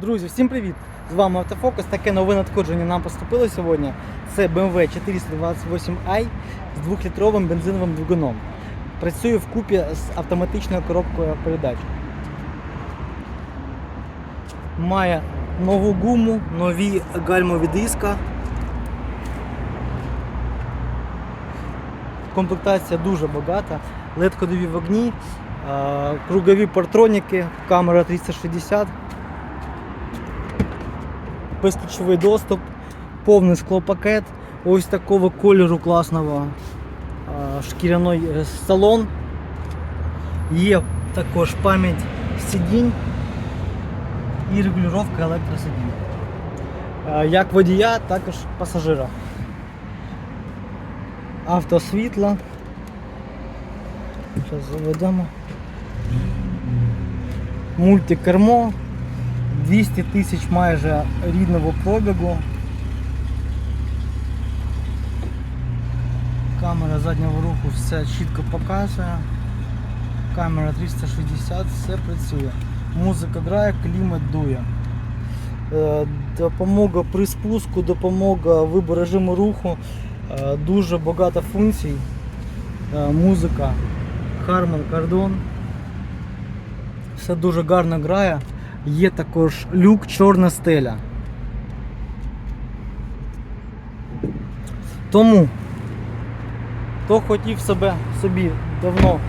Друзі, всім привіт! З вами Автофокус. Таке нове надходження нам поступило сьогодні. Це BMW 428i з 2-літровим бензиновим двигуном. Працює вкупі з автоматичною коробкою передач. Має нову гуму, нові гальмові диска. Комплектація дуже багата. LED-ходові вогні, кругові партроніки, камера 360 безключовий доступ, повний склопакет, ось такого кольору класного шкіряний е, салон. Є також пам'ять сидінь і регулювання електросидінь. Як водія, також пасажира. Автосвітло. Зараз заведемо. Мультикермо. 200 тисяч майже рідного пробігу. Камера заднього руху все чітко показує. Камера 360, все працює. Музика грає, клімат дує. Е, Допомога при спуску, допомога вибору режиму руху. Е, Дуже багато функцій. Е, Музика, Harman Kardon. Все дуже гарно грає. Є також люк чорна стеля. Тому, хто хотів себе собі давно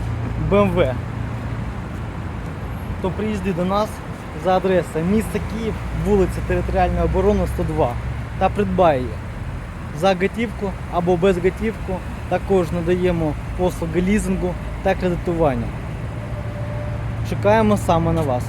BMW, то приїзди до нас за адресою місто Київ, вулиця Територіальної оборони 102 та придбає її за готівку або без готівку. Також надаємо послуги лізингу та кредитування. Чекаємо саме на вас.